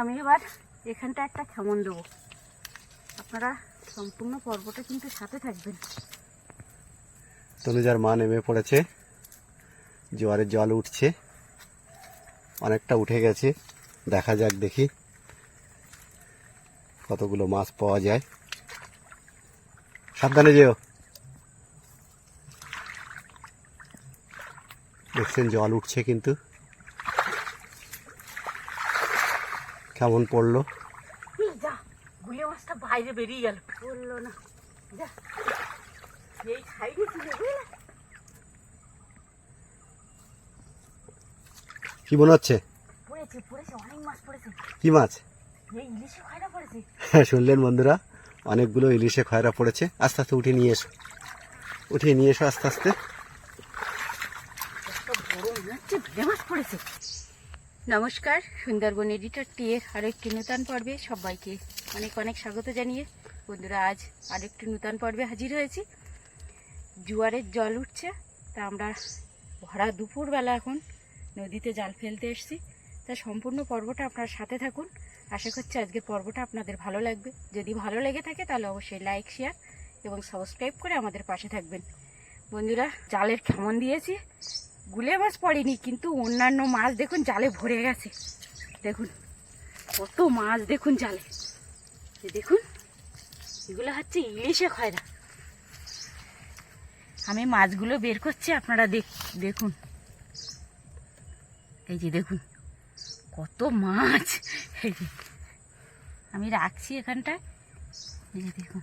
আমি এবার এখানটা একটা খেমন দেবো। আপনারা সম্পূর্ণ পর্বটা কিন্তু সাথে থাকবেন। তনুজার মা নেমে পড়েছে। জোয়ারের জল উঠছে। অনেকটা উঠে গেছে। দেখা যাক দেখি কতগুলো মাছ পাওয়া যায়। সাবধানে যেও। দেখছেন জল উঠছে কিন্তু। কেমন পড়ল? যা গুলে মাছটা বাইরে বেরিয়ে গেল। বলল না। যা এই সাইডে ছিল কি মনে হচ্ছে পড়েছে পড়েছে অনেক মাছ পড়েছে। কি মাছ? এই ইলিশে খয়রা পড়েছে। শুনলেন বন্ধুরা অনেকগুলো ইলিশে খয়রা পড়েছে। আস্তে আস্তে উঠে নিয়ে এসো। উঠিয়ে নিয়ে এসো আস্তে আস্তে। বড় হচ্ছে ভেড়ে মাছ পড়েছে। নমস্কার, সুন্দরবন এডিটর টিয়ের আরও একটি নূতন পর্বে সবাইকে অনেক অনেক স্বাগত জানিয়ে বন্ধুরা, আজ আরেকটি নূতন পর্বে হাজির হয়েছি। জোয়ারের জল উঠছে, তা আমরা ভরা দুপুরবেলা এখন নদীতে জাল ফেলতে এসেছি। তা সম্পূর্ণ পর্বটা আপনার সাথে থাকুন। আশা করছি আজকের পর্বটা আপনাদের ভালো লাগবে। যদি ভালো লেগে থাকে তাহলে অবশ্যই লাইক, শেয়ার এবং সাবস্ক্রাইব করে আমাদের পাশে থাকবেন। বন্ধুরা, জালের খেমন দিয়েছি। গুলে মাছ পড়েনি, কিন্তু অন্যান্য মাছ দেখুন জালে ভরে গেছে। দেখুন, কত মাছ দেখুন জালে। দেখুন, এগুলো হচ্ছে ইলিশে খয়রা। আমি মাছগুলো বের করছি, আপনারা দেখ, দেখুন। এই যে দেখুন, কত মাছ। এই যে, আমি রাখছি এখানটায়। এই যে দেখুন,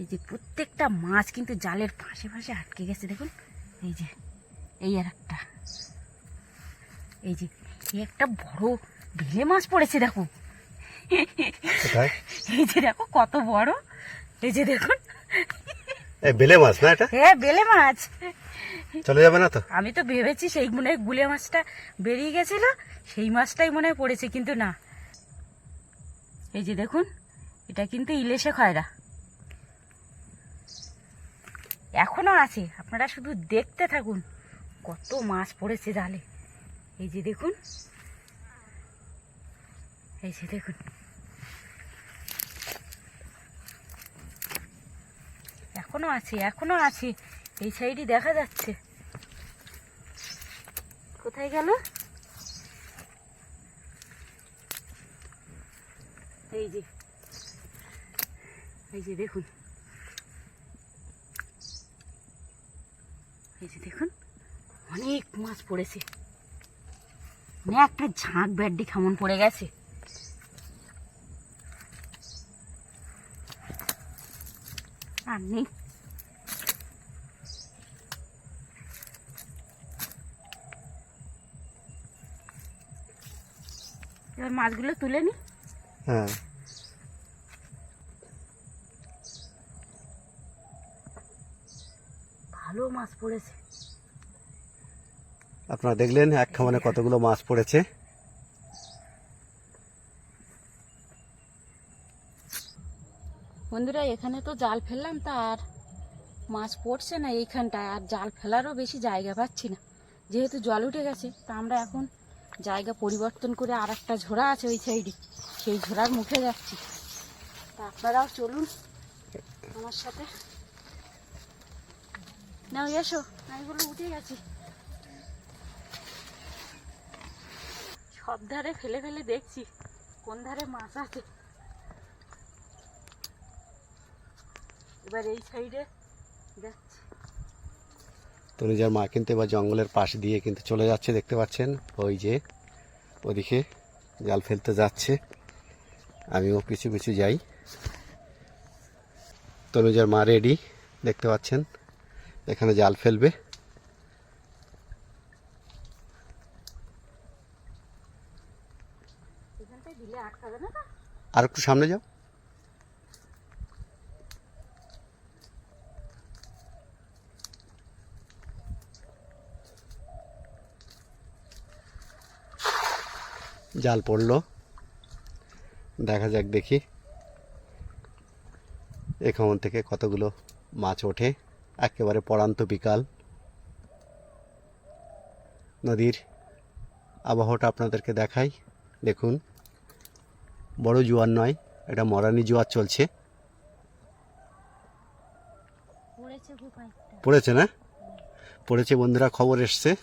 এই যে প্রত্যেকটা মাছ কিন্তু জালের ফাঁসে ফাঁসে আটকে গেছে, দেখুন। এই যে এই আর একটা। এই যে এই একটা বড় মাছ পড়েছে দেখো। এই যে দেখো কত বড়। এই যে দেখুন। বেলে মাছ না এটা? হ্যাঁ বেলে মাছ। চলে যাবে না তো? আমি তো ভেবেছি সেই মনে হয় গুলে মাছটা বেরিয়ে গেছিল সেই মাছটাই মনে হয় পড়েছে কিন্তু না। এই যে দেখুন এটা কিন্তু ইলেশে খয়রা। এখনও আছে। আপনারা শুধু দেখতে থাকুন। কত মাছ পড়েছে জালে। এই যে দেখুন। এই যে দেখুন। এখনও আছে এখনও আছে। এই সাইডে দেখা যাচ্ছে। কোথায় গেল? এই যে। এই যে দেখুন। এই যে দেখুন, অনেক মাছ পড়েছে। মানে একটা ঝাঁক কেমন পড়ে গেছে। আর নেই। এবার মাছগুলো তুলে নি। হ্যাঁ। ভালো মাছ পড়েছে? আপনারা দেখলেন এক খামানে কতগুলো মাছ পড়েছে। বন্ধুরা এখানে তো জাল ফেললাম তা আর মাছ পড়ছে না এইখানটায় আর জাল ফেলারও বেশি জায়গা পাচ্ছি না। যেহেতু জল উঠে গেছে তা আমরা এখন জায়গা পরিবর্তন করে আর একটা ঝোড়া আছে ওই সাইডে সেই ঝোড়ার মুখে যাচ্ছি। তা আপনারাও চলুন আমার সাথে। নাও, এসো। বলে উঠে গেছি। সব ধারে ফেলে ফেলে দেখছি, কোন ধারে মাছ আছে। এবার এই সাইডে যাচ্ছি। তনুজার মা কিন্তু এবার জঙ্গলের পাশ দিয়ে কিন্তু চলে যাচ্ছে, দেখতে পাচ্ছেন? ওই যে, ওদিকে জাল ফেলতে যাচ্ছে। আমিও কিছু কিছু যাই। তনুজার মা রেডি দেখতে পাচ্ছেন? এখানে জাল ফেলবে। আর একটু সামনে যাও। জাল পড়ল। দেখা যাক দেখি। এখান থেকে কতগুলো মাছ ওঠে। একেবারে পড়ান্ত বিকাল। নদীর আবহাওয়াটা আপনাদেরকে দেখাই। দেখুন বড় জোয়ার নয় এটা মরানি জোয়ার চলছে। পড়েছে না? পড়েছে বন্ধুরা খবর এসছে।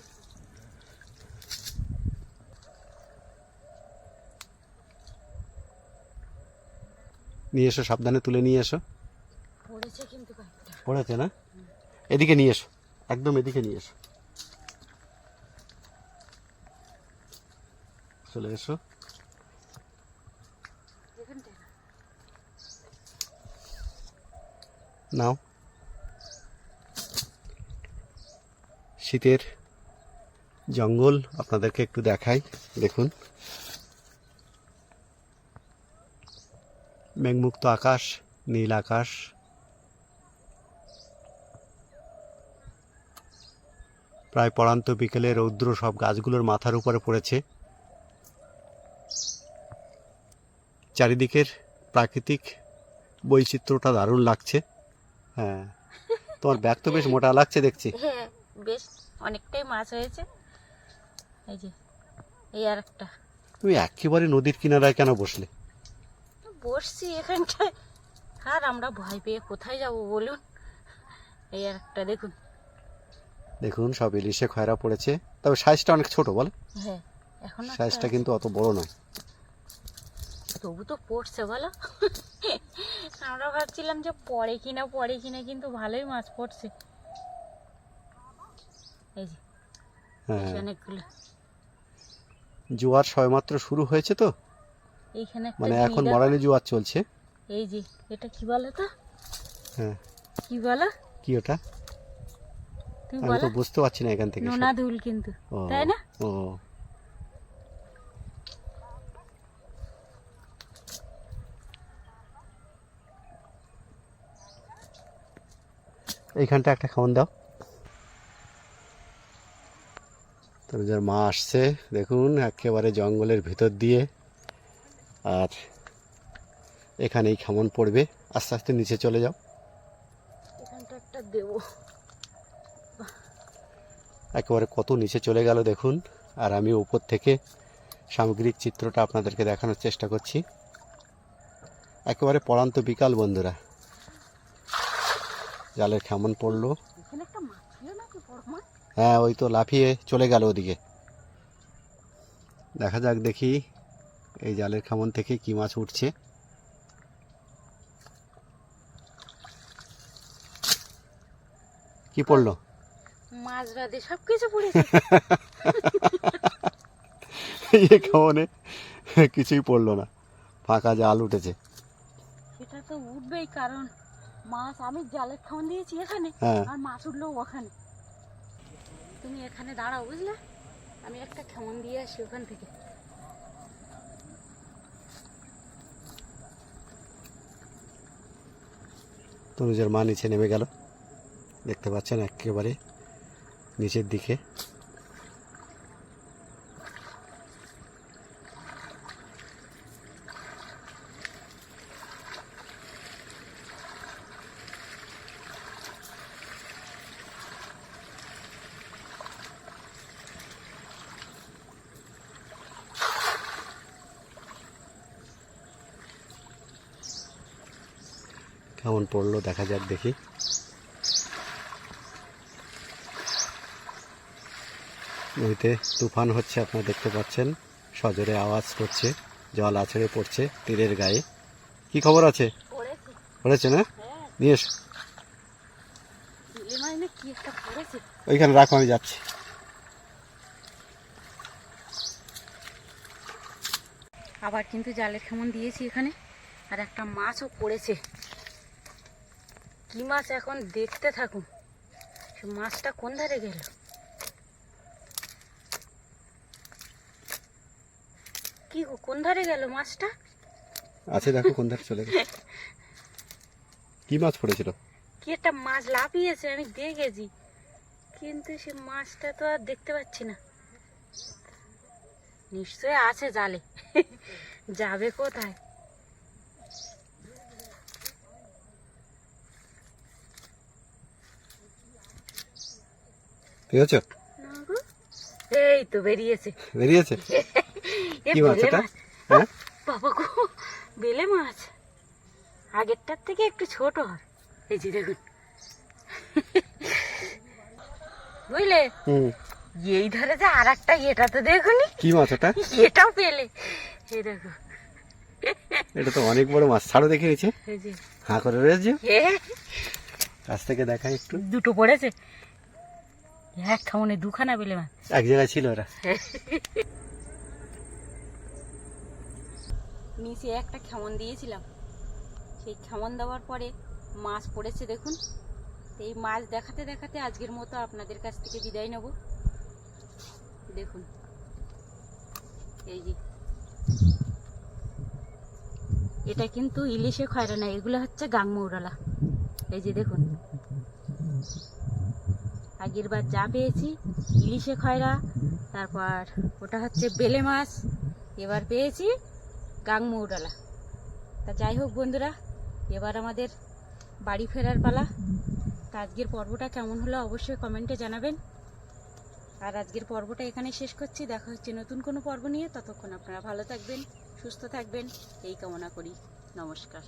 নিয়ে এসো সাবধানে তুলে নিয়ে এসো। পড়েছে না? এদিকে নিয়ে এসো। একদম এদিকে নিয়ে এসো। চলে এসো। নাও। শীতের জঙ্গল আপনাদেরকে একটু দেখাই, দেখুন। মেঘমুক্ত আকাশ, নীল আকাশ। প্রায় পড়ান্ত বিকেলে রৌদ্র সব গাছগুলোর মাথার উপরে পড়েছে। চারিদিকের প্রাকৃতিক বৈচিত্র্যটা দারুণ লাগছে। হ্যাঁ তোমার ব্যাগ তো বেশ মোটা লাগছে দেখছি। হ্যাঁ বেশ অনেকটাই মাছ হয়েছে। এই যে এই আর একটা। তুমি একেবারে নদীর কিনারায় কেন বসলে? বসছি এখানটায়। আর আমরা ভয় পেয়ে কোথায় যাব বলুন? এই আর একটা দেখুন। দেখুন সব ইলিশে খয়রা পড়েছে। তবে সাইজটা অনেক ছোট বল। হ্যাঁ সাইজটা কিন্তু অত বড় নয়। তবু তো পড়ছে বলো। আমরা ভাবছিলাম যে পড়ে কিনা পড়ে কিনা কিন্তু ভালোই মাছ পড়ছে। এই যে হ্যাঁ। অনেকগুলো। জোয়ার সবেমাত্র শুরু হয়েছে তো? এইখানে মানে এখন মরানি জোয়ার চলছে। এই যে এটা কি বলো তো? হ্যাঁ। কি বলো? কি ওটা? আমি তো বুঝতে পারছি না এখান থেকে। নোনা ধুল কিন্তু। তাই না? ও। এইখানটা একটা খাওয়ান দাও। তনুজার মা আসছে দেখুন একেবারে জঙ্গলের ভিতর দিয়ে। আর এখানেই খামন পড়বে। আস্তে আস্তে নিচে চলে যাও এখানটা একটা দেবো একেবারে কত নিচে চলে গেল দেখুন। আর আমি উপর থেকে সামগ্রিক চিত্রটা আপনাদেরকে দেখানোর চেষ্টা করছি। একেবারে পড়ান্ত বিকাল বন্ধুরা। জালের কেমন পড়ল। হ্যাঁ ওই তো লাফিয়ে চলে গেল ওদিকে। দেখা যাক দেখি এই জালের খামন থেকে কি মাছ উঠছে। কি পড়ল? মাছ বাদে সব কিছু পড়েছে এই খামনে কিছুই পড়ল না। ফাঁকা জাল উঠেছে। সেটা তো উঠবেই কারণ মাছ আমি জালের খাওয়ান দিয়েছি এখানে হ্যাঁ। আর মাছ উঠল ওখানে। তুমি এখানে দাঁড়াও বুঝলে? আমি একটা খেমন দিয়ে আসি ওখান থেকে। তনুজের মা নিচে নেমে গেল। দেখতে পাচ্ছেন একেবারে নিচের দিকে। কেমন পড়ল? দেখা যাক দেখি। নদীতে তুফান হচ্ছে আপনারা দেখতে পাচ্ছেন। সজোরে আওয়াজ করছে জল আছড়ে পড়ছে তীরের গায়ে। কি খবর আছে? পড়েছে। না? হ্যাঁ। নিয়ে এসো। ওইখানে রাখো আমি যাচ্ছি। আবার কিন্তু জালের খেমন দিয়েছি এখানে আর একটা মাছও পড়েছে। কি মাছ এখন? দেখতে থাকুন। মাছটা কোন ধারে গেল? কি কোন ধারে গেল মাছটা? আছে দেখো কোন ধারে চলে গেছে। কি মাছ পড়েছিল? কি একটা মাছ লাফিয়েছে আমি দেখেছি। কিন্তু সে মাছটা তো আর দেখতে পাচ্ছি না। নিশ্চয় আছে জালে। যাবে কোথায়। এই তো বেরিয়েছে। বেরিয়েছে? কি মাছ এটা। হ্যাঁ? বাবা গো বেলে মাছ। আগেরটার থেকে একটু ছোট এই যে দেখুন। বুঝলে? এই ধরে যে আর একটা এটা তো দেখুনি। কি মাছ ওটা? এটাও পেলে এই দেখো। এটা তো অনেক বড় মাছ। ছাড়ো দেখে যে। হাঁ করে রয়েছে। কাছ থেকে দেখাই একটু। দুটো পড়েছে। এক খামনে দুখানা বেলে মাছ। এক জায়গায় ছিল ওরা। নিচে একটা খেমন দিয়েছিলাম। সেই খেমন দেওয়ার পরে মাছ পড়েছে দেখুন। এই মাছ দেখাতে দেখাতে আজকের মতো আপনাদের কাছ থেকে বিদায় নেব। দেখুন। এই যে। এটা কিন্তু ইলিশে খয়রা না, এগুলো হচ্ছে গাংমৌরালা। এই যে দেখুন। আগের বার যা পেয়েছি, ইলিশে খয়রা, তারপর ওটা হচ্ছে বেলে মাছ, এবার পেয়েছি গাংমৌরালা তা যাই হোক বন্ধুরা, এবার আমাদের বাড়ি ফেরার পালা। তা আজকের পর্বটা কেমন হলো অবশ্যই কমেন্টে জানাবেন। আর আজকের পর্বটা এখানে শেষ করছি। দেখা হচ্ছে নতুন কোনো পর্ব নিয়ে। ততক্ষণ আপনারা ভালো থাকবেন, সুস্থ থাকবেন। এই কামনা করি। নমস্কার।